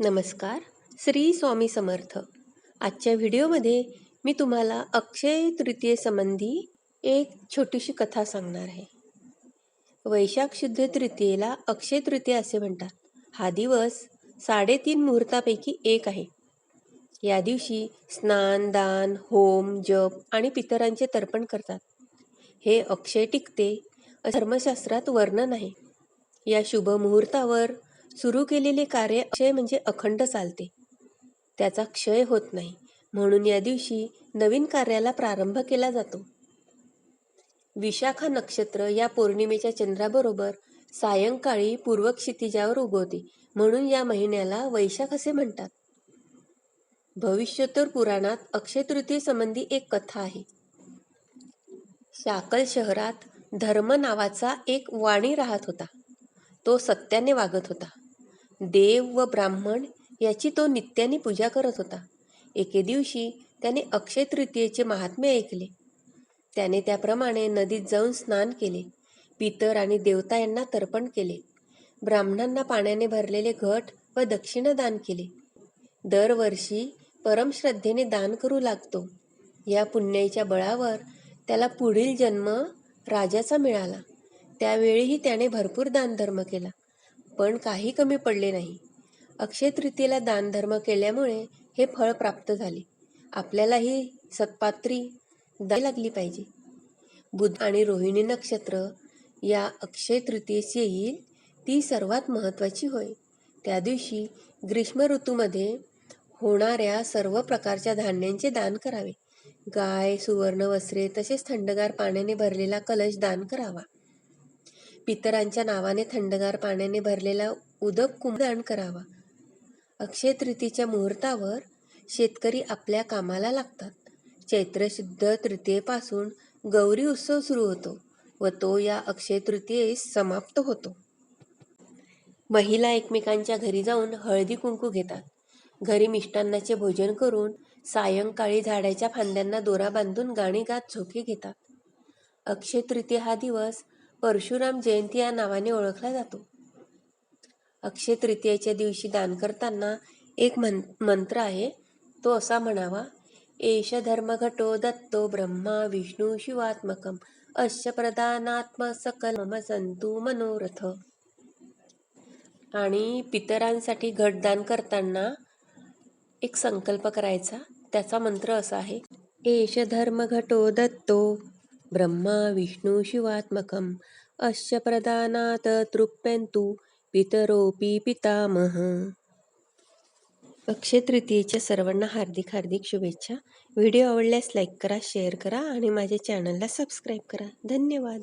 नमस्कार श्री स्वामी समर्थ. आजच्या व्हिडिओमध्ये मी तुम्हाला अक्षय तृतीयेसंबंधी एक छोटीशी कथा सांगणार आहे. वैशाख शुद्ध तृतीयेला अक्षय तृतीय असे म्हणतात. हा दिवस साडेतीन मुहूर्तापैकी एक आहे. या दिवशी स्नान दान होम जप आणि पितरांचे तर्पण करतात. हे अक्षय टिकते धर्मशास्त्रात वर्णन आहे. या शुभ मुहूर्तावर सुरू केलेले कार्य अक्षय म्हणजे अखंड चालते. त्याचा क्षय होत नाही. म्हणून या दिवशी नवीन कार्याला प्रारंभ केला जातो. विशाखा नक्षत्र या पौर्णिमेच्या चंद्राबरोबर सायंकाळी पूर्व क्षितिजावर उगवते. म्हणून या महिन्याला वैशाख असे म्हणतात. भविष्योत्तर पुराणात अक्षय तृतीय संबंधी एक कथा आहे. शाकल शहरात धर्म नावाचा एक वाणी राहत होता. तो सत्याने वागत होता. देव व ब्राह्मण याची तो नित्याने पूजा करत होता. एके दिवशी त्याने अक्षय तृतीयेचे महात्म्य ऐकले. त्याने त्याप्रमाणे नदीत जाऊन स्नान केले. पितर आणि देवता यांना तर्पण केले. ब्राह्मणांना पाण्याने भरलेले घट व दक्षिणा दान केले. दरवर्षी परमश्रद्धेने दान करू लागतो. या पुण्याईच्या बळावर त्याला पुढील जन्म राजाचा मिळाला. त्यावेळीही त्याने भरपूर दानधर्म केला. पण काही कमी पडले नाही. अक्षय तृतीयेला दानधर्म केल्यामुळे हे फळ प्राप्त झाले. आपल्यालाही सत्पात्री दाय लागली पाहिजे. बुध आणि रोहिणी नक्षत्र या अक्षय तृतीयेस येईल ती सर्वात महत्त्वाची होय. त्या दिवशी ग्रीष्म ऋतूमध्ये होणाऱ्या सर्व प्रकारच्या धान्यांचे दान करावे. गाय सुवर्ण वस्त्रे तसेच थंडगार पाण्याने भरलेला कलश दान करावा. पितरांच्या नावाने थंडगार पाण्याने भरलेला उदक कुंभदान करावा. अक्षय तृतीच्या मुहूर्तावर शेतकरी आपल्या कामाला लागतात. चैत्र शुद्ध तृतीयेपासून गौरी उत्सव सुरू होतो व तो या अक्षय तृतीयेस समाप्त होतो. महिला एकमेकांच्या घरी जाऊन हळदी कुंकू घेतात. घरी मिष्टान्नाचे भोजन करून सायंकाळी झाडाच्या फांद्यांना दोरा बांधून गाणी गात झोके घेतात. अक्षय तृतीय हा दिवस परशुराम जयंती या नावाने ओळखला जातो. अक्षय तृतीयेच्या दिवशी दान करताना एक मन मंत्र आहे तो असा म्हणावा एष धर्मघटो दत्तो ब्रह्मा विष्णू शिवात्मकम अश्य प्रदानात्म सकल मम संतु मनोरथ. आणि पितरांसाठी घटदान करताना एक संकल्प करायचा त्याचा मंत्र असा आहे एष धर्मघटो दत्तो ब्रह्मा विष्णू शिवात्मकम। अश्य प्रदानात तृप्यंतु पितरोपी पितामह। अक्षय तृतीयेच्या सर्वांना हार्दिक हार्दिक शुभेच्छा। व्हिडिओ आवडल्यास लाईक करा शेअर करा आणि माझ्या चॅनलला सबस्क्राईब करा. धन्यवाद.